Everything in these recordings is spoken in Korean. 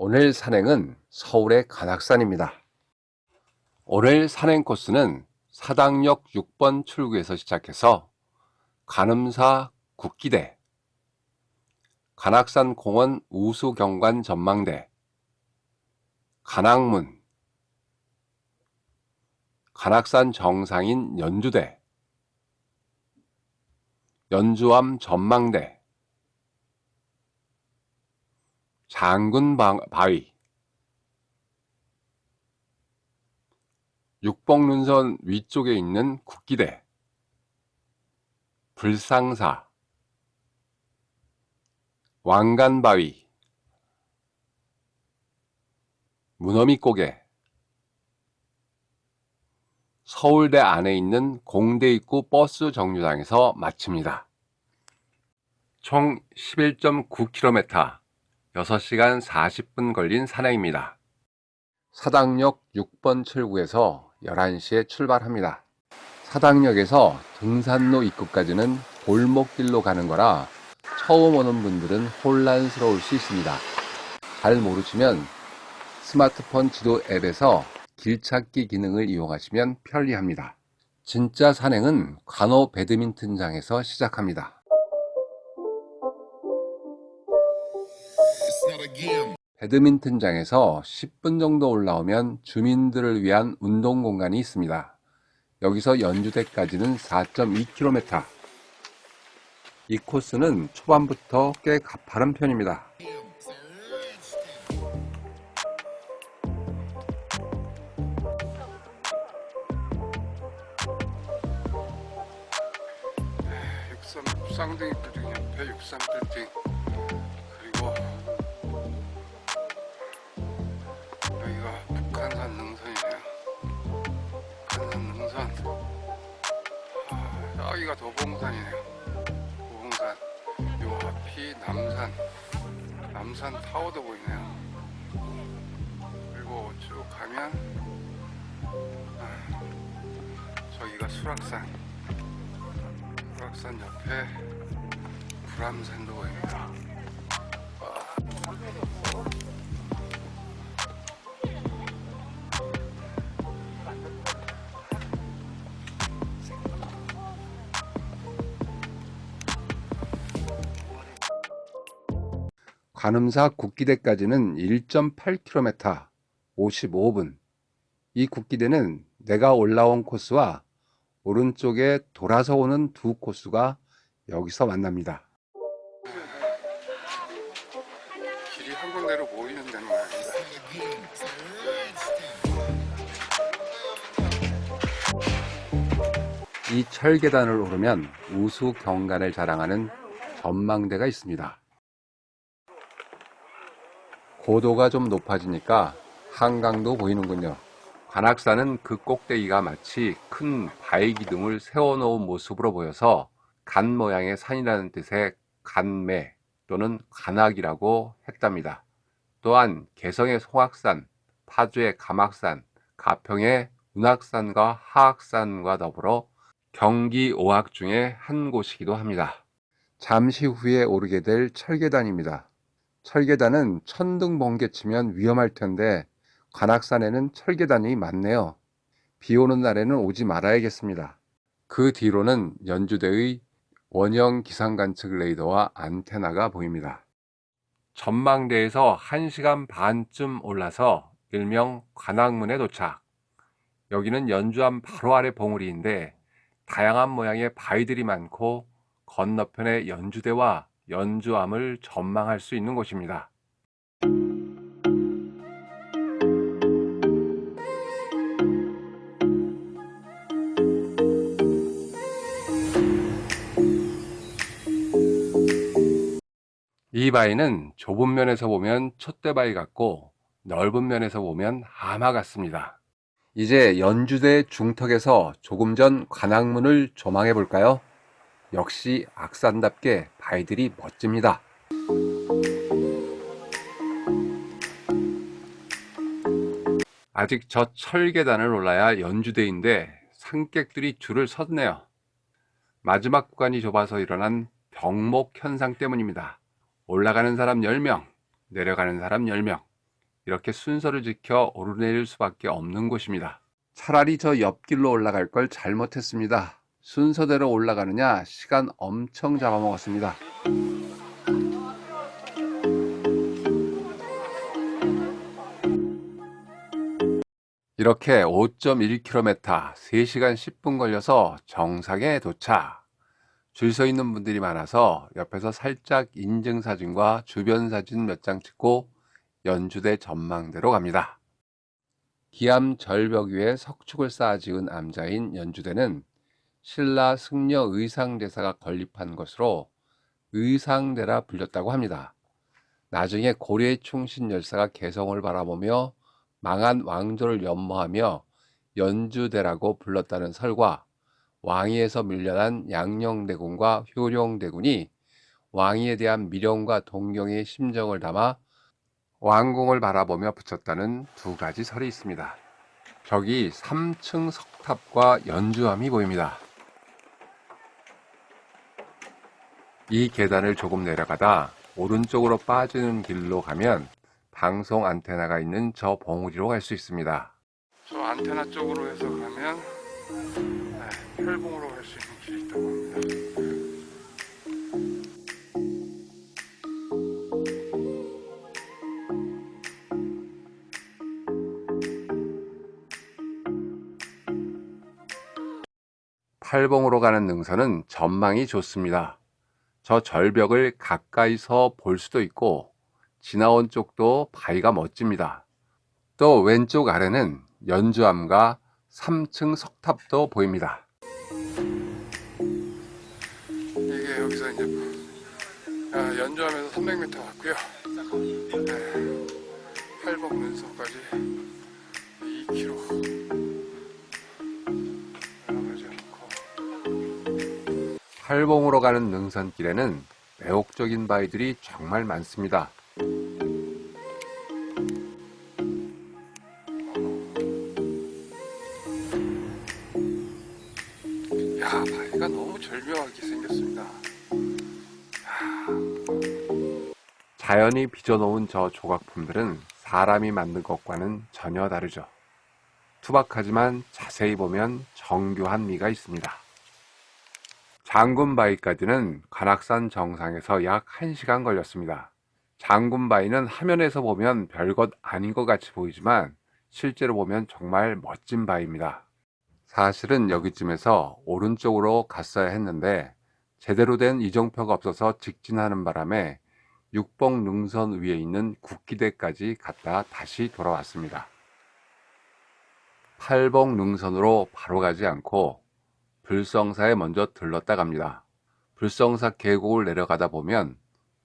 오늘 산행은 서울의 관악산입니다. 오늘 산행 코스는 사당역 6번 출구에서 시작해서 관음사 국기대, 관악산 공원 우수경관 전망대, 관악문, 관악산 정상인 연주대, 연주암 전망대, 장군 바- 바위, 육봉눈선 위쪽에 있는 국기대, 불상사, 왕간바위, 문어미고개, 서울대 안에 있는 공대 입구 버스 정류장에서 마칩니다. 총 11.9km, 6시간 40분 걸린 산행입니다. 사당역 6번 출구에서 11시에 출발합니다. 사당역에서 등산로 입구까지는 골목길로 가는 거라 처음 오는 분들은 혼란스러울 수 있습니다. 잘 모르시면 스마트폰 지도 앱에서 길찾기 기능을 이용하시면 편리합니다. 진짜 산행은 관호 배드민턴장에서 시작합니다. 배드민턴장에서 10분 정도 올라오면 주민들을 위한 운동 공간이 있습니다. 여기서 연주대까지는 4.2km. 이 코스는 초반부터 꽤 가파른 편입니다. Rich 육삼 쌍둥이 빌딩 옆에 육삼 빌딩 능선 아, 여기가 도봉산이네요. 도봉산. 요 앞이 남산. 남산 타워도 보이네요. 그리고 쭉 가면 아, 저기가 수락산. 수락산 옆에 불암산도 보입니다. 관음사 국기대까지는 1.8km 55분. 이 국기대는 내가 올라온 코스와 오른쪽에 돌아서 오는 두 코스가 여기서 만납니다. 길이 한 군데로 모이는 데는 rich 이 철계단을 오르면 우수 경관을 자랑하는 전망대가 있습니다. 고도가 좀 높아지니까 한강도 보이는군요. 관악산은 그 꼭대기가 마치 큰 바위 기둥을 세워놓은 모습으로 보여서 간 모양의 산이라는 뜻의 간매 또는 관악이라고 했답니다. 또한 개성의 송악산, 파주의 감악산, 가평의 운악산과 하악산과 더불어 경기 오악 중에 한 곳이기도 합니다. 잠시 후에 오르게 될 철계단입니다. 철계단은 천둥 번개 치면 위험할 텐데 관악산에는 철계단이 많네요. 비 오는 날에는 오지 말아야겠습니다. 그 뒤로는 연주대의 원형 기상 관측 레이더와 안테나가 보입니다. 전망대에서 1시간 반쯤 올라서 일명 관악문에 도착. 여기는 연주암 바로 아래 봉우리인데 다양한 모양의 바위들이 많고 건너편에 연주대와 연주암을 전망할 수 있는 곳입니다. 이 바위는 좁은 면에서 보면 촛대바위 같고 넓은 면에서 보면 하마 같습니다. 이제 연주대 중턱에서 조금 전 관악문을 조망해 볼까요? 역시 악산답게 바위들이 멋집니다. 아직 저 철계단을 올라야 연주대인데 산객들이 줄을 섰네요. 마지막 구간이 좁아서 일어난 병목 현상 때문입니다. 올라가는 사람 10명, 내려가는 사람 10명. 이렇게 순서를 지켜 오르내릴 수밖에 없는 곳입니다. 차라리 저 옆길로 올라갈 걸 잘못했습니다. 순서대로 올라가느냐 시간 엄청 잡아먹었습니다. 이렇게 5.1km 3시간 10분 걸려서 정상에 도착. 줄 서 있는 분들이 많아서 옆에서 살짝 인증사진과 주변 사진 몇 장 찍고 연주대 전망대로 갑니다. 기암 절벽 위에 석축을 쌓아 지은 암자인 연주대는 신라 승려 의상대사가 건립한 것으로 의상대라 불렸다고 합니다. 나중에 고려의 충신 열사가 개성을 바라보며 망한 왕조를 연모하며 연주대라고 불렀다는 설과 왕위에서 밀려난 양녕대군과 효령대군이 왕위에 대한 미련과 동경의 심정을 담아 왕궁을 바라보며 붙였다는 두 가지 설이 있습니다. 저기 3층 석탑과 연주함이 보입니다. 이 계단을 조금 내려가다 오른쪽으로 빠지는 길로 가면 방송 안테나가 있는 저 봉우리로 갈 수 있습니다. 저 안테나 쪽으로 해서 가면 네, 혈봉으로 갈 수 있는 길이 있다고 합니다. 팔봉으로 가는 능선은 전망이 좋습니다. 저 절벽을 가까이서 볼 수도 있고 지나온 쪽도 바위가 멋집니다. 또 왼쪽 아래는 연주함과 3층 석탑도 보입니다. 이게 여기서 이제 아, 연주함에서 300m 왔고요. 네, 팔봉 눈썹까지 2km 팔봉으로 가는 능선길에는 매혹적인 바위들이 정말 많습니다. 야, 바위가 너무 절묘하게 생겼습니다. 자연이 빚어놓은 저 조각품들은 사람이 만든 것과는 전혀 다르죠. 투박하지만 자세히 보면 정교한 미가 있습니다. 장군바위까지는 관악산 정상에서 약 1시간 걸렸습니다. 장군바위는 화면에서 보면 별것 아닌 것 같이 보이지만 실제로 보면 정말 멋진 바위입니다. 사실은 여기쯤에서 오른쪽으로 갔어야 했는데 제대로 된 이정표가 없어서 직진하는 바람에 육봉 능선 위에 있는 국기대까지 갔다 다시 돌아왔습니다. 팔봉 능선으로 바로 가지 않고 불성사에 먼저 들렀다 갑니다. 불성사 계곡을 내려가다 보면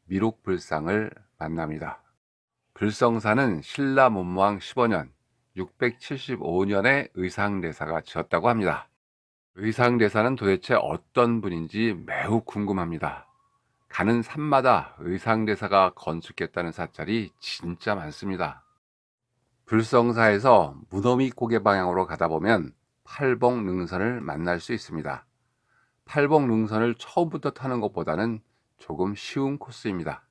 미륵불상을 만납니다. 불성사는 신라 문무왕 15년 675년에 의상대사가 지었다고 합니다. 의상대사는 도대체 어떤 분인지 매우 궁금합니다. 가는 산마다 의상대사가 건축했다는 사찰이 진짜 많습니다. 불성사에서 무더미 고개 방향으로 가다 보면 팔봉 능선을 만날 수 있습니다. 팔봉 능선을 처음부터 타는 것보다는 조금 쉬운 코스입니다.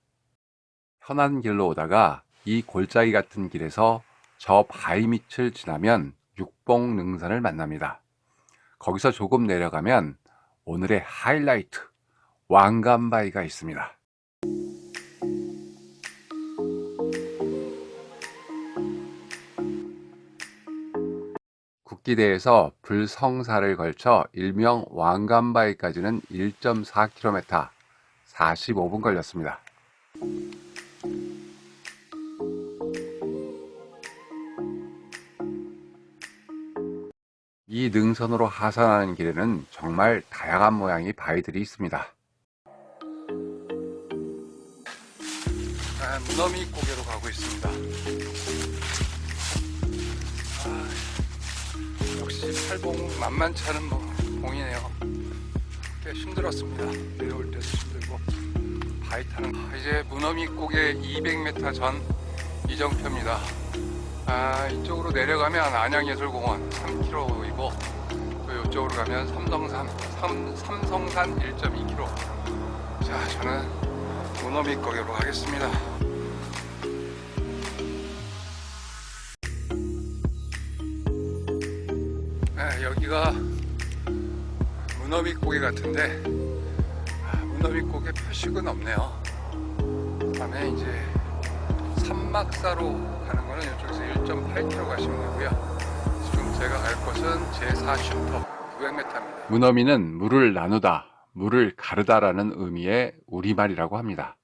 편한 길로 오다가 이 골짜기 같은 길에서 저 바위 밑을 지나면 육봉 능선을 만납니다. 거기서 조금 내려가면 오늘의 하이라이트 왕관바위가 있습니다. 국기대에서 불성사를 걸쳐 일명 왕관바위까지는 1.4km 45분 걸렸습니다. 이 능선으로 하산하는 길에는 정말 다양한 모양의 바위들이 있습니다. 아, 무너미 고개로 가고 있습니다. 팔봉 만만치 않은 뭐, 봉이네요. 꽤 힘들었습니다. 내려올 때도 힘들고 바위 타는 아, 이제 무너미 고개 200m 전 이정표입니다. 아, 이쪽으로 내려가면 안양예술공원 3km이고 또 이쪽으로 가면 삼성산 삼, 삼성산 1.2km. 자, 저는 무너미 고개로 가겠습니다. 여기가 문어미 고개 같은데 아, 문어미 고개 표식은 없네요. 밤에 이제 산막사로 가는 거는 이쪽에서 1.8km 가시면 되고요. 지금 제가 갈 곳은 제4 쉼터 900m입니다. 문어미는 물을 나누다, 물을 가르다라는 의미의 우리말이라고 합니다.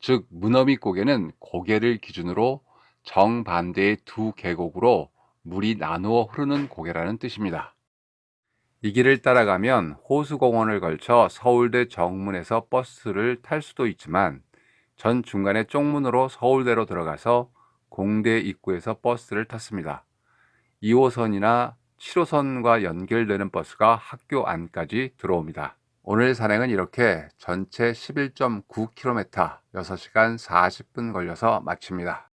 즉 문어미 고개는 고개를 기준으로 정반대의 두 계곡으로 물이 나누어 흐르는 고개라는 뜻입니다. 이 길을 따라가면 호수공원을 걸쳐 서울대 정문에서 버스를 탈 수도 있지만 전 중간에 쪽문으로 서울대로 들어가서 공대 입구에서 버스를 탔습니다. 2호선이나 7호선과 연결되는 버스가 학교 안까지 들어옵니다. 오늘 산행은 이렇게 전체 11.9km, 6시간 40분 걸려서 마칩니다.